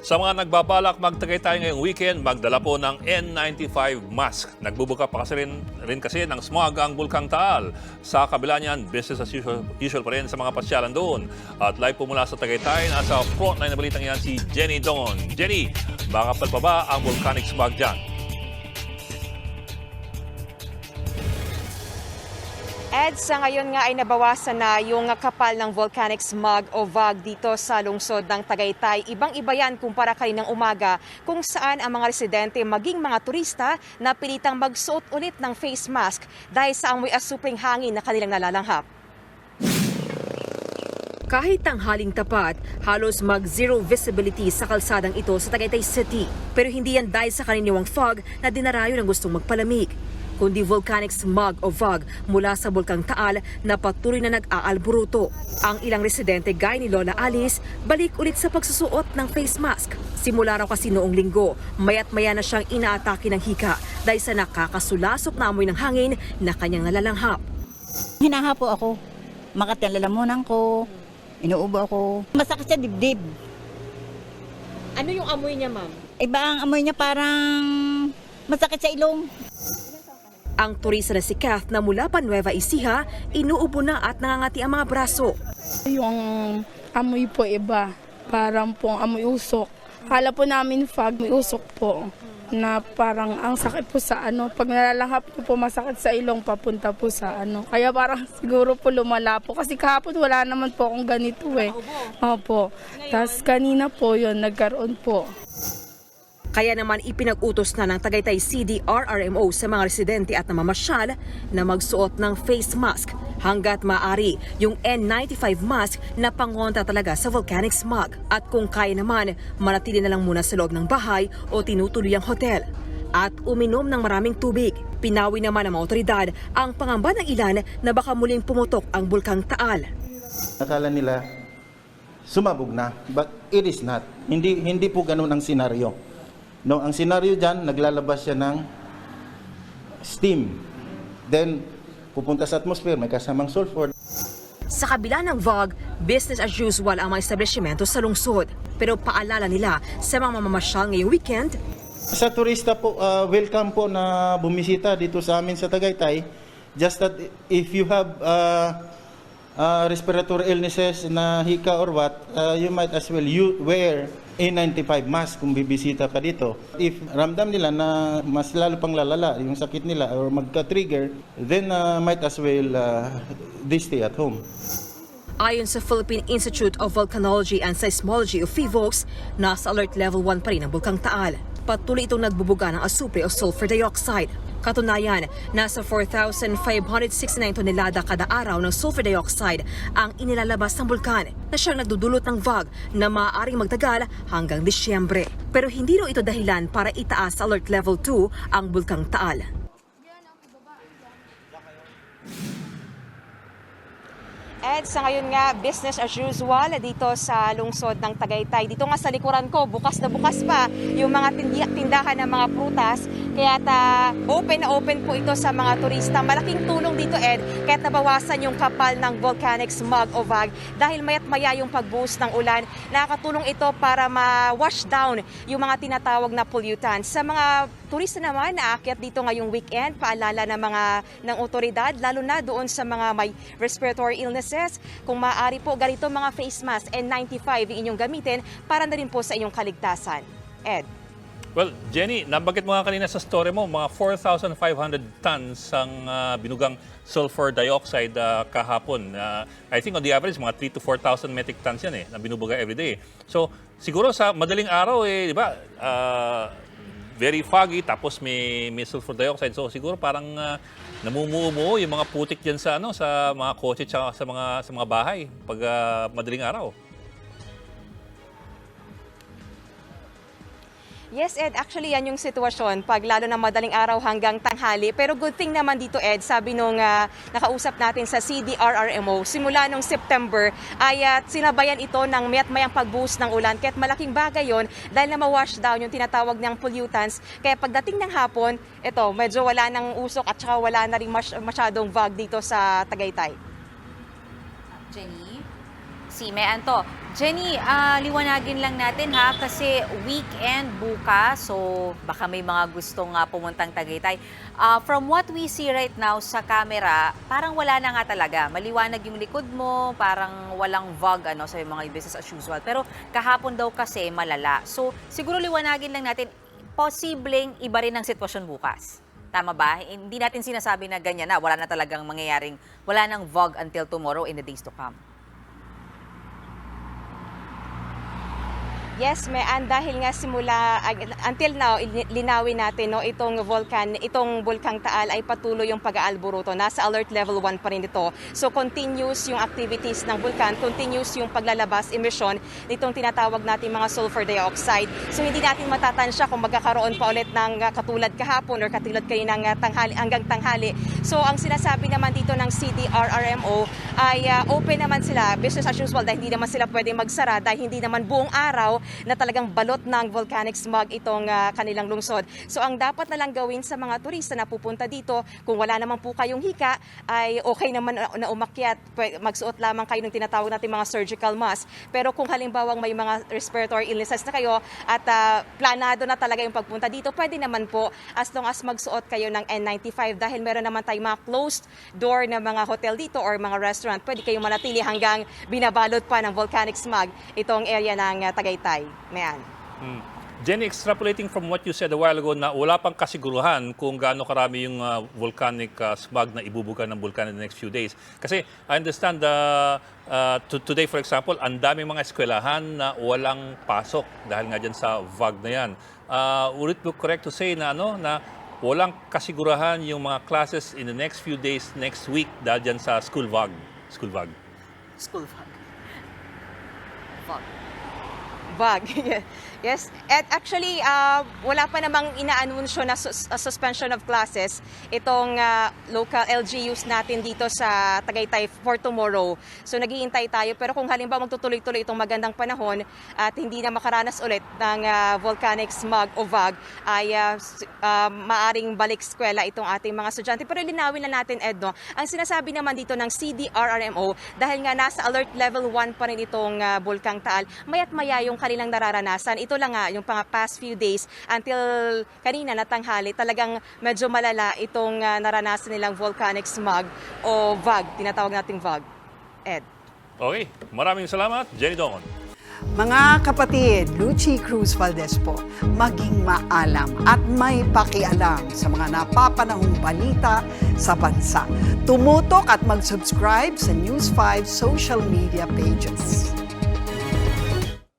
Sa mga nagbabalak magtagaytay ngayong weekend, magdala po ng N95 mask. Nagbubuka pa kasi rin, rin kasi ng smog ang Bulkang Taal. Sa kabila niyan, business as usual, usual pa rin sa mga pasyalan doon. At live po mula sa Tagaytay, nasa frontline na balitang yan si Jenny Don. Jenny, makapal pa ba ang volcanic smog dyan? Ed, sa ngayon nga ay nabawasan na yung kapal ng volcanic smog o VOG dito sa lungsod ng Tagaytay. Ibang-iba yan kumpara kaninang umaga kung saan ang mga residente maging mga turista na pilitang magsuot ulit ng face mask dahil sa amoy asupring hangin na kanilang nalalanghap. Kahit tanghaling tapat, halos mag-zero visibility sa kalsadang ito sa Tagaytay City. Pero hindi yan dahil sa kaniniwang fog na dinarayo ng gustong magpalamig kundi volcanic smog o VOG mula sa Bulkang Taal na patuloy na nag-aalburuto. Ang ilang residente gaya ni Lola Alice balik ulit sa pagsusuot ng face mask. Simula raw kasi noong linggo, mayat maya na siyang inaatake ng hika dahil sa nakakasulasok na amoy ng hangin na kanyang nalalanghap. Hinahapo ako. Makati ang lalamunan ko. Inuubo ako. Masakit sa dibdib. Ano yung amoy niya, ma'am? Iba ang amoy niya parang masakit sa ilong. Ang turista na si Kath na mula pa Nueva Ecija, inuubo na at nangangati ang mga braso. Yung amoy po iba, parang pong amoy usok. Kala po namin fog, may usok po. Na parang ang sakit po sa ano, pag nalalanghap niyo po masakit sa ilong papunta po sa ano. Kaya parang siguro po lumala po. Kasi kahapon wala naman po akong ganito eh. Opo. Tapos kanina po yon nagkaroon po. Kaya naman ipinag-utos na ng Tagaytay CDRRMO sa mga residente at namamasyal na magsuot ng face mask hanggat maaari yung N95 mask na pangontra talaga sa volcanic smog. At kung kaya naman, manatili na lang muna sa loob ng bahay o tinutuluyang hotel. At uminom ng maraming tubig. Pinawi naman ng mga otoridad ang pangamba ng ilan na baka muling pumutok ang bulkang Taal. Akala nila sumabog na, but it is not. Hindi hindi po ganun ang senaryo. No, ang senaryo diyan naglalabas siya ng steam. Then pupunta sa atmosphere, may kasamang sulfur. Sa kabila ng VOG, business as usual ang mga establishmento sa lungsod. Pero paalala nila sa mga mamamasyal ngayong weekend, Sa turista po, uh, welcome po na bumisita dito sa amin sa Tagaytay. Just that if you have uh, uh, respiratory illnesses na hika or what, uh, you might as well you wear A95 mask kung bibisita ka dito. If ramdam nila na mas lalo pang lalala yung sakit nila or magka-trigger, then uh, might as well uh, stay at home. Ayon sa Philippine Institute of Volcanology and Seismology o PHIVOLCS, nasa alert level 1 pa rin ang Bulkang Taal. Patuloy itong nagbubuga ng asupre o sulfur dioxide. Katunayan, nasa 4,569 tonelada kada araw ng sulfur dioxide ang inilalabas ng bulkan na siyang nagdudulot ng VOG na maaaring magtagal hanggang Disyembre. Pero hindi raw ito dahilan para itaas alert level 2 ang Bulkang Taal. Ed, sa ngayon nga, business as usual dito sa lungsod ng Tagaytay. Dito nga sa likuran ko, bukas na bukas pa yung mga tindahan ng mga prutas. Kaya ta, open na open po ito sa mga turista. Malaking tulong dito, Ed, kahit nabawasan yung kapal ng volcanic smog o VOG. Dahil mayat maya yung pagbuhos ng ulan, nakakatulong ito para ma-wash down yung mga tinatawag na pollutants. Sa mga turista naman na aakyat dito ngayong weekend, paalala ng mga ng otoridad, lalo na doon sa mga may respiratory illnesses. Kung maaari po, ganito mga face mask N95 yung inyong gamitin para na rin po sa inyong kaligtasan. Ed. Well, Jenny, nabanggit mo nga kanina sa story mo, mga 4,500 tons ang ah, binugang sulfur dioxide ah, kahapon. Ah, I think on the average, mga 3 to 4,000 metric tons yan eh, na binubuga every day. So, siguro sa madaling araw eh, di ba, ah, very foggy, tapos may, may sulfur dioxide. So, siguro parang uh, namumuo yung mga putik dyan sa, ano, sa mga kotse at sa mga, sa mga bahay pag ah, madaling araw. Yes, Ed. Actually, yan yung sitwasyon pag lalo na madaling araw hanggang tanghali. Pero good thing naman dito, Ed, sabi nung ah, nakausap natin sa CDRRMO, simula nung September ay ah, sinabayan ito ng mayat mayang pagbuhos ng ulan. Kaya't malaking bagay yon dahil na ma-wash down yung tinatawag niyang pollutants. Kaya pagdating ng hapon, ito, medyo wala nang usok at saka wala na rin mas- masyadong VOG dito sa Tagaytay. Jenny? Si May Anto, Jenny, ah, liwanagin lang natin ha kasi weekend bukas so baka may mga gustong ah, pumuntang Tagaytay. Ah, from what we see right now sa camera, parang wala na nga talaga. Maliwanag yung likod mo, parang walang vlog ano sa mga business as usual. Pero kahapon daw kasi malala. So siguro liwanagin lang natin posibleng iba rin ang sitwasyon bukas. Tama ba? Hindi natin sinasabi na ganyan na wala na talagang mangyayaring wala nang vlog until tomorrow in the days to come. Yes, may and dahil nga simula until now linawin natin no itong volcan, itong bulkang Taal ay patuloy yung pag-aalburuto. Nasa alert level 1 pa rin ito. So continuous yung activities ng bulkan, continuous yung paglalabas emission nitong tinatawag natin mga sulfur dioxide. So hindi natin matatansya kung magkakaroon pa ulit ng uh, katulad kahapon or katulad kaninang uh, tanghali hanggang tanghali. So ang sinasabi naman dito ng CDRRMO ay uh, open naman sila, business as usual dahil hindi naman sila pwedeng magsara dahil hindi naman buong araw na talagang balot ng volcanic smog itong ah, kanilang lungsod. So ang dapat na lang gawin sa mga turista na pupunta dito, kung wala naman po kayong hika, ay okay naman na, umakyat, magsuot lamang kayo ng tinatawag natin mga surgical mask. Pero kung halimbawa may mga respiratory illnesses na kayo at ah, planado na talaga yung pagpunta dito, pwede naman po as long as magsuot kayo ng N95 dahil meron naman tayong mga closed door na mga hotel dito or mga restaurant. Pwede kayong manatili hanggang binabalot pa ng volcanic smog itong area ng ah, Tagaytay. Mayan. Hmm. Jenny, extrapolating from what you said a while ago na wala pang kasiguruhan kung gaano karami yung uh, volcanic uh, smog na ibubuga ng vulkan in the next few days. Kasi I understand uh, uh, to- today, for example, ang daming mga eskwelahan na walang pasok dahil nga dyan sa VAG na yan. Uh, would it be correct to say na ano na walang kasigurahan yung mga classes in the next few days, next week dahil dyan sa school VAG? School VAG. School fund. Fund. Bag. yes. At actually, ah, wala pa namang inaanunsyo na sus- ah, suspension of classes itong ah, local LGUs natin dito sa Tagaytay for tomorrow. So naghihintay tayo. Pero kung halimbawa magtutuloy-tuloy itong magandang panahon at hindi na makaranas ulit ng ah, volcanic smog o VAG, ay s- ah, maaring balik eskwela itong ating mga estudyante. Pero linawin na natin, Ed, no? ang sinasabi naman dito ng CDRRMO, dahil nga nasa alert level 1 pa rin itong ah, Bulkang Taal, mayat maya yung kanilang nararanasan. Ito lang nga, yung pang past few days until kanina na tanghali, talagang medyo malala itong ah, naranasan nilang volcanic smog o VAG, tinatawag nating VAG. Ed. Okay, maraming salamat, Jenny Dongon. Mga kapatid, Lucy Cruz Valdez po, maging maalam at may pakialam sa mga napapanahong balita sa bansa. Tumutok at mag-subscribe sa News 5 social media pages.